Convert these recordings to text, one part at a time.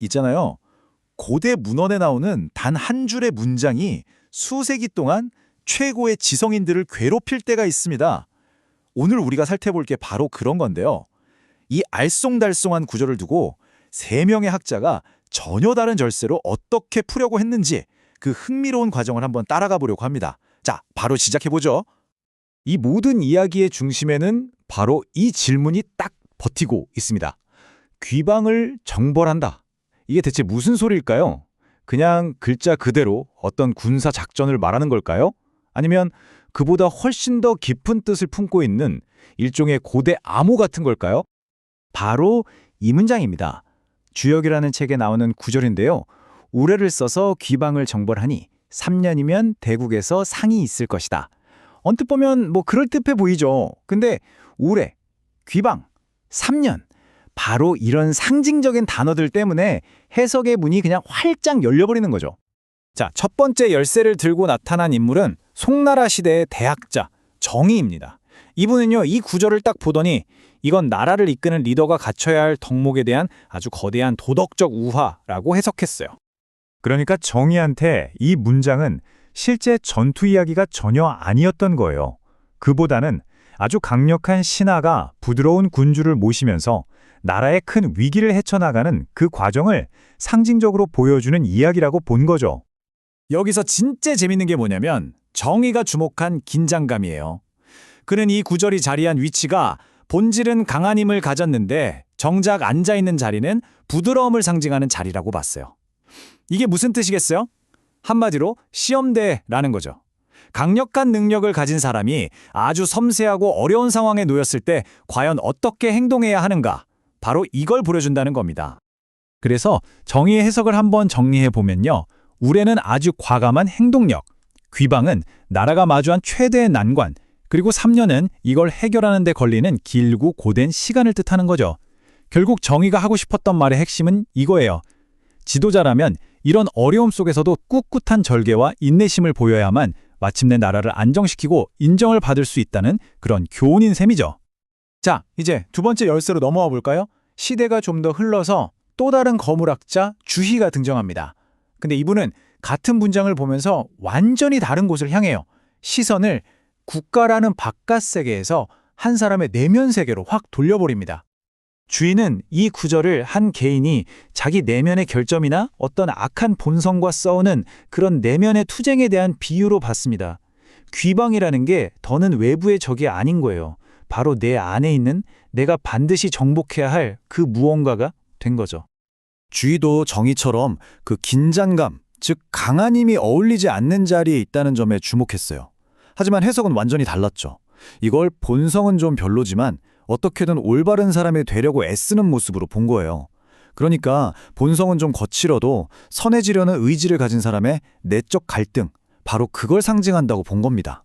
있잖아요. 고대 문헌에 나오는 단 한 줄의 문장이 수세기 동안 최고의 지성인들을 괴롭힐 때가 있습니다. 오늘 우리가 살펴볼 게 바로 그런 건데요. 이 알쏭달쏭한 구절을 두고 세 명의 학자가 전혀 다른 절세로 어떻게 풀려고 했는지 그 흥미로운 과정을 한번 따라가 보려고 합니다. 자, 바로 시작해 보죠. 이 모든 이야기의 중심에는 바로 이 질문이 딱 버티고 있습니다. 귀방을 정벌한다. 이게 대체 무슨 소리일까요? 그냥 글자 그대로 어떤 군사 작전을 말하는 걸까요? 아니면 그보다 훨씬 더 깊은 뜻을 품고 있는 일종의 고대 암호 같은 걸까요? 바로 이 문장입니다. 주역이라는 책에 나오는 구절인데요. 우레를 써서 귀방을 정벌하니 3년이면 대국에서 상이 있을 것이다. 언뜻 보면 뭐 그럴듯해 보이죠. 근데 우레, 귀방, 3년 바로 이런 상징적인 단어들 때문에 해석의 문이 그냥 활짝 열려버리는 거죠. 자, 첫 번째 열쇠를 들고 나타난 인물은 송나라 시대의 대학자 정의입니다. 이분은요, 이 구절을 딱 보더니 이건 나라를 이끄는 리더가 갖춰야 할 덕목에 대한 아주 거대한 도덕적 우화라고 해석했어요. 그러니까 정의한테 이 문장은 실제 전투 이야기가 전혀 아니었던 거예요. 그보다는 아주 강력한 신하가 부드러운 군주를 모시면서 나라의 큰 위기를 헤쳐나가는 그 과정을 상징적으로 보여주는 이야기라고 본 거죠. 여기서 진짜 재밌는 게 뭐냐면 정의가 주목한 긴장감이에요. 그는 이 구절이 자리한 위치가 본질은 강한 힘을 가졌는데 정작 앉아있는 자리는 부드러움을 상징하는 자리라고 봤어요. 이게 무슨 뜻이겠어요? 한마디로 시험대라는 거죠. 강력한 능력을 가진 사람이 아주 섬세하고 어려운 상황에 놓였을 때 과연 어떻게 행동해야 하는가? 바로 이걸 보여준다는 겁니다. 그래서 정의의 해석을 한번 정리해 보면요. 우레는 아주 과감한 행동력, 귀방은 나라가 마주한 최대의 난관, 그리고 3년은 이걸 해결하는 데 걸리는 길고 고된 시간을 뜻하는 거죠. 결국 정의가 하고 싶었던 말의 핵심은 이거예요. 지도자라면 이런 어려움 속에서도 꿋꿋한 절개와 인내심을 보여야만 마침내 나라를 안정시키고 인정을 받을 수 있다는 그런 교훈인 셈이죠. 자, 이제 두 번째 열쇠로 넘어와 볼까요? 시대가 좀 더 흘러서 또 다른 거물학자 주희가 등장합니다. 근데 이분은 같은 문장을 보면서 완전히 다른 곳을 향해요. 시선을 국가라는 바깥 세계에서 한 사람의 내면 세계로 확 돌려버립니다. 주인은 이 구절을 한 개인이 자기 내면의 결점이나 어떤 악한 본성과 싸우는 그런 내면의 투쟁에 대한 비유로 봤습니다. 귀방이라는 게 더는 외부의 적이 아닌 거예요. 바로 내 안에 있는 내가 반드시 정복해야 할 그 무언가가 된 거죠. 주의도 정의처럼 그 긴장감, 즉 강한 힘이 어울리지 않는 자리에 있다는 점에 주목했어요. 하지만 해석은 완전히 달랐죠. 이걸 본성은 좀 별로지만 어떻게든 올바른 사람이 되려고 애쓰는 모습으로 본 거예요. 그러니까 본성은 좀 거칠어도 선해지려는 의지를 가진 사람의 내적 갈등, 바로 그걸 상징한다고 본 겁니다.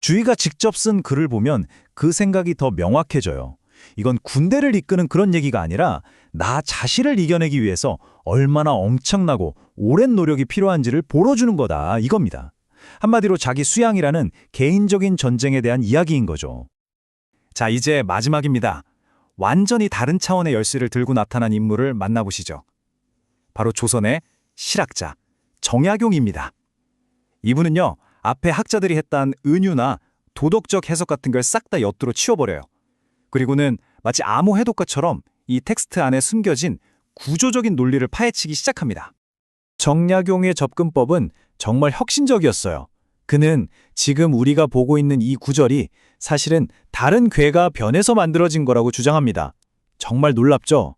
주의가 직접 쓴 글을 보면 그 생각이 더 명확해져요. 이건 군대를 이끄는 그런 얘기가 아니라 나 자신을 이겨내기 위해서 얼마나 엄청나고 오랜 노력이 필요한지를 보여주는 거다 이겁니다. 한마디로 자기 수양이라는 개인적인 전쟁에 대한 이야기인 거죠. 자, 이제 마지막입니다. 완전히 다른 차원의 열쇠를 들고 나타난 인물을 만나보시죠. 바로 조선의 실학자 정약용입니다. 이분은요, 앞에 학자들이 했던 은유나 도덕적 해석 같은 걸 싹 다 엿들어 치워버려요. 그리고는 마치 암호 해독가처럼 이 텍스트 안에 숨겨진 구조적인 논리를 파헤치기 시작합니다. 정약용의 접근법은 정말 혁신적이었어요. 그는 지금 우리가 보고 있는 이 구절이 사실은 다른 괴가 변해서 만들어진 거라고 주장합니다. 정말 놀랍죠?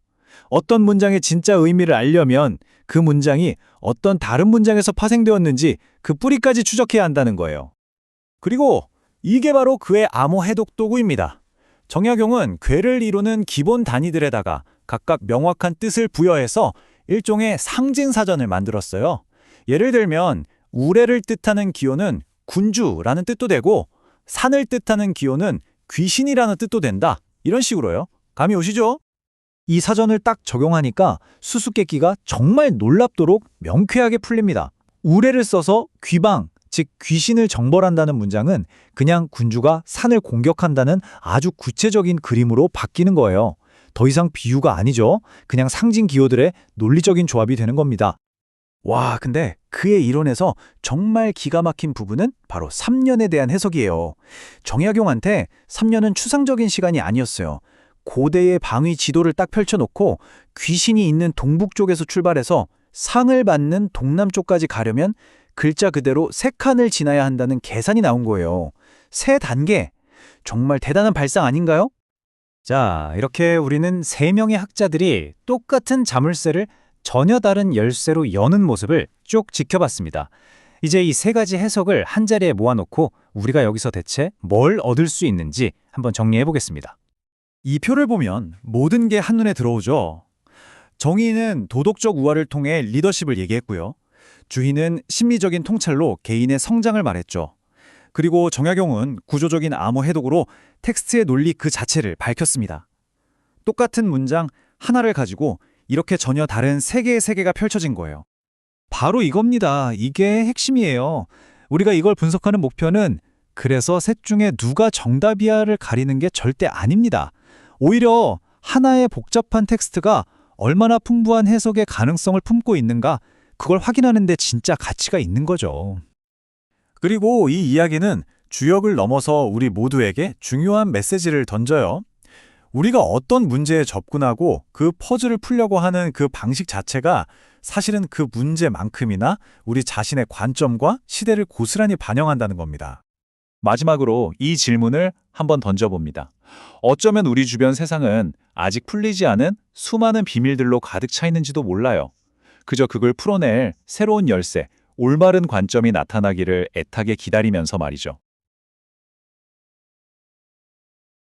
어떤 문장의 진짜 의미를 알려면 그 문장이 어떤 다른 문장에서 파생되었는지 그 뿌리까지 추적해야 한다는 거예요. 그리고 이게 바로 그의 암호 해독 도구입니다. 정약용은 괴를 이루는 기본 단위들에다가 각각 명확한 뜻을 부여해서 일종의 상징 사전을 만들었어요. 예를 들면 우레를 뜻하는 기호는 군주라는 뜻도 되고 산을 뜻하는 기호는 귀신이라는 뜻도 된다. 이런 식으로요. 감이 오시죠? 이 사전을 딱 적용하니까 수수께끼가 정말 놀랍도록 명쾌하게 풀립니다. 우레를 써서 귀방, 즉 귀신을 정벌한다는 문장은 그냥 군주가 산을 공격한다는 아주 구체적인 그림으로 바뀌는 거예요. 더 이상 비유가 아니죠. 그냥 상징 기호들의 논리적인 조합이 되는 겁니다. 와, 근데 그의 이론에서 정말 기가 막힌 부분은 바로 3년에 대한 해석이에요. 정약용한테 3년은 추상적인 시간이 아니었어요. 고대의 방위 지도를 딱 펼쳐놓고 귀신이 있는 동북 쪽에서 출발해서 상을 받는 동남쪽까지 가려면 글자 그대로 세 칸을 지나야 한다는 계산이 나온 거예요. 세 단계. 정말 대단한 발상 아닌가요? 자, 이렇게 우리는 세 명의 학자들이 똑같은 자물쇠를 전혀 다른 열쇠로 여는 모습을 쭉 지켜봤습니다. 이제 이 세 가지 해석을 한 자리에 모아놓고 우리가 여기서 대체 뭘 얻을 수 있는지 한번 정리해 보겠습니다. 이 표를 보면 모든 게 한눈에 들어오죠. 정의는 도덕적 우화를 통해 리더십을 얘기했고요. 주희는 심리적인 통찰로 개인의 성장을 말했죠. 그리고 정약용은 구조적인 암호 해독으로 텍스트의 논리 그 자체를 밝혔습니다. 똑같은 문장 하나를 가지고 이렇게 전혀 다른 세 개의 세계가 펼쳐진 거예요. 바로 이겁니다. 이게 핵심이에요. 우리가 이걸 분석하는 목표는 그래서 셋 중에 누가 정답이야를 가리는 게 절대 아닙니다. 오히려 하나의 복잡한 텍스트가 얼마나 풍부한 해석의 가능성을 품고 있는가 그걸 확인하는 데 진짜 가치가 있는 거죠. 그리고 이 이야기는 주역을 넘어서 우리 모두에게 중요한 메시지를 던져요. 우리가 어떤 문제에 접근하고 그 퍼즐을 풀려고 하는 그 방식 자체가 사실은 그 문제만큼이나 우리 자신의 관점과 시대를 고스란히 반영한다는 겁니다. 마지막으로 이 질문을 한번 던져봅니다. 어쩌면 우리 주변 세상은 아직 풀리지 않은 수많은 비밀들로 가득 차 있는지도 몰라요. 그저 그걸 풀어낼 새로운 열쇠, 올바른 관점이 나타나기를 애타게 기다리면서 말이죠.